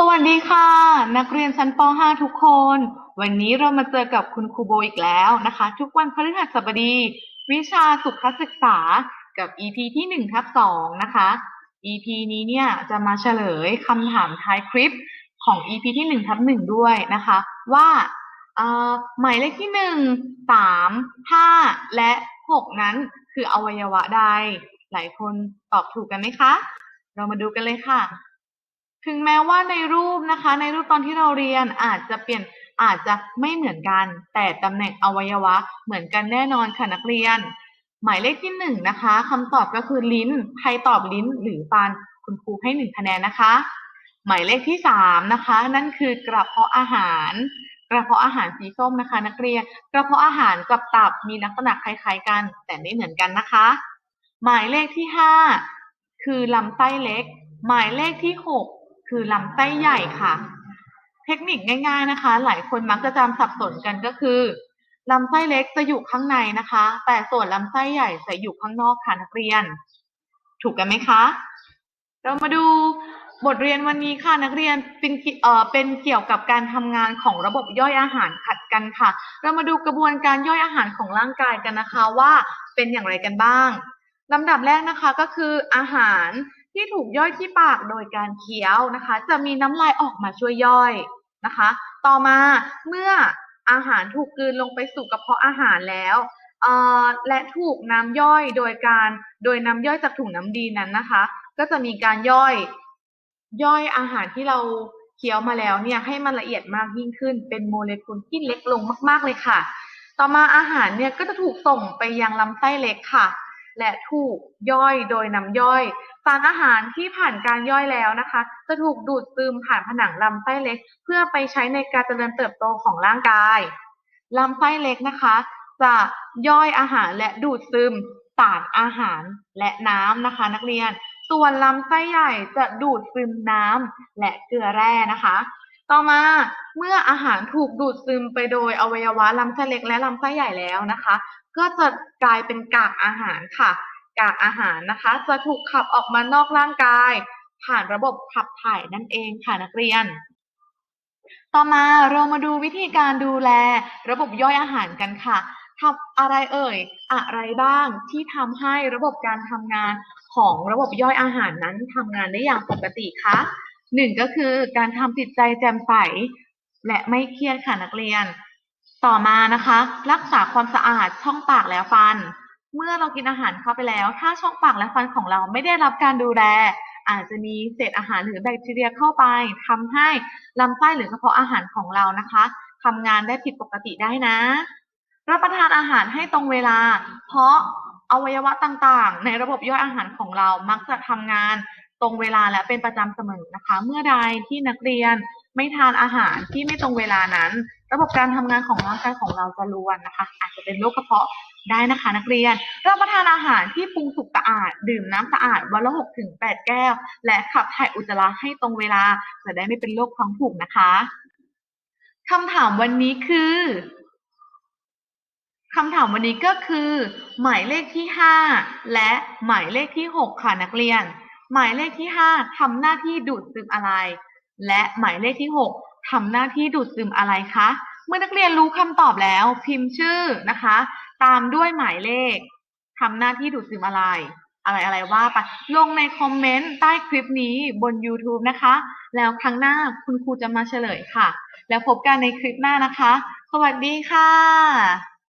สวัสดีค่ะ นักเรียนชั้นป .5 ทุกคน วันนี้เรามาเจอกับคุณครูโบอีกแล้วนะคะ ทุกวันพฤหัสบดี วิชาสุขศึกษากับ EP ที่1ทับ2นะคะ EP นี้เนี่ยจะมาเฉลยคำถามท้ายคลิปของ EP ที่1ทับ1ด้วยนะคะ ว่าหมายเลขที่ 1 3 5 และ 6 นั้นคืออวัยวะใดหลายคนตอบถูกกันไหมคะ เรามาดูกันเลยค่ะ ถึงแม้ว่าในรูปนะคะ ในรูปตอนที่เราเรียนอาจจะเปลี่ยนอาจจะไม่เหมือนกัน แต่ตำแหน่งอวัยวะเหมือนกันแน่นอนค่ะนักเรียน หมายเลขที่หนึ่งนะคะคำตอบก็คือลิ้น ใครตอบลิ้นหรือฟันคุณครูให้หนึ่งคะแนนนะคะ หมายเลขที่สามนะคะ นั่นคือกระเพาะอาหารกระเพาะอาหารสีส้มนะคะ นักเรียนกระเพาะอาหารกับตับมีลักษณะคล้ายๆกัน แต่ไม่เหมือนกันนะคะ หมายเลขที่ห้าคือลำไส้เล็ก หมายเลขที่หก คือลำไส้ใหญ่ค่ะ เทคนิคง่าย ๆนะคะ หลายคนมักจะจำสับสนกันก็คือลำไส้เล็กจะอยู่ข้างในนะคะ แต่ส่วนลำไส้ใหญ่จะอยู่ข้างนอกค่ะนักเรียน ถูกกันไหมคะ เรามาดูบทเรียนวันนี้ค่ะนักเรียนเป็นเอ่อเป็นเกี่ยวกับการทำงานของระบบย่อยอาหารขัดกันค่ะ เรามาดูกระบวนการย่อยอาหารของร่างกายกันนะคะว่าเป็นอย่างไรกันบ้างลำดับแรกนะคะก็คืออาหาร ที่ถูกย่อยที่ปากโดยการเคี้ยวนะคะ จะมีน้ำลายออกมาช่วยย่อยนะคะ ต่อมาเมื่ออาหารถูกกลืนลงไปสู่กระเพาะอาหารแล้วและถูกน้ำย่อยโดยการโดยน้ำย่อยจากถุงน้ำดีนั้นนะคะ ก็จะมีการย่อยย่อยอาหารที่เราเคี้ยวมาแล้วเนี่ยให้มันละเอียดมากยิ่งขึ้น เป็นโมเลกุลที่เล็กลงมาก ๆเลยค่ะ ต่อมาอาหารเนี่ยก็จะถูกส่งไปยังลำไส้เล็กค่ะ และถูกย่อยโดยน้ำย่อย สารอาหารที่ผ่านการย่อยแล้วนะคะ จะถูกดูดซึมผ่านผนังลำไส้เล็ก เพื่อไปใช้ในการเจริญเติบโตของร่างกายลำไส้เล็กนะคะ จะย่อยอาหารและดูดซึมสารอาหารและน้ำนะคะ นักเรียน ส่วนลำไส้ใหญ่จะดูดซึมน้ำและเกลือแร่นะคะ ต่อมาเมื่ออาหารถูกดูดซึมไปโดยอวัยวะลำไส้เล็กและลำไส้ใหญ่แล้วนะคะ ก็จะกลายเป็นกากอาหารค่ะ กากอาหารนะคะ จะถูกขับออกมานอกร่างกาย ผ่านระบบขับถ่ายนั่นเองค่ะนักเรียน ต่อมาเรามาดูวิธีการดูแลระบบย่อยอาหารกันค่ะทำอะไรเอ่ย อะไรบ้างที่ทำให้ระบบการทำงานของระบบย่อยอาหารนั้นทำงานได้อย่างปกติคะ หนึ่งก็คือการทำจิตใจแจ่มใส และไม่เครียดค่ะนักเรียน ต่อมานะคะ รักษาความสะอาดช่องปากและฟัน เมื่อเรากินอาหารเข้าไปแล้ว ถ้าช่องปากและฟันของเราไม่ได้รับการดูแล อาจจะมีเศษอาหารหรือแบคทีเรียเข้าไปทำให้ลำไส้หรือกระเพาะอาหารของเรานะคะทำงานได้ผิดปกติได้นะ รับประทานอาหารให้ตรงเวลา เพราะอวัยวะต่างๆ ในระบบย่อยอาหารของเรามักจะทำงาน ตรงเวลาและเป็นประจำเสมอนะคะ เมื่อใดที่นักเรียนไม่ทานอาหารที่ไม่ตรงเวลานั้น ระบบการทำงานของร่างกายของเราจะรวนนะคะ อาจจะเป็นโรคกระเพาะได้นะคะ นักเรียนรับประทานอาหารที่ปรุงสุกสะอาด ดื่มน้ำสะอาดวันละ6ถึง8แก้ว และขับถ่ายอุจจาระให้ตรงเวลาจะได้ไม่เป็นโรคท้องผูกนะคะคำถามวันนี้คือคำถามวันนี้ก็คือ หมายเลขที่ 5 และหมายเลขที่ 6 ค่ะนักเรียน หมายเลขที่ 5ทำหน้าที่ดูดซึมอะไร และหมายเลขที่ 6ทำหน้าที่ดูดซึมอะไรคะ เมื่อนักเรียนรู้คำตอบแล้วพิมพ์ชื่อนะคะ ตามด้วยหมายเลขทำหน้าที่ดูดซึมอะไร อะไรอะไรว่าไปลงในคอมเมนต์ใต้คลิปนี้บน YouTube นะคะ แล้วครั้งหน้าคุณครูจะมาเฉลยค่ะ แล้วพบกันในคลิปหน้านะคะ สวัสดีค่ะ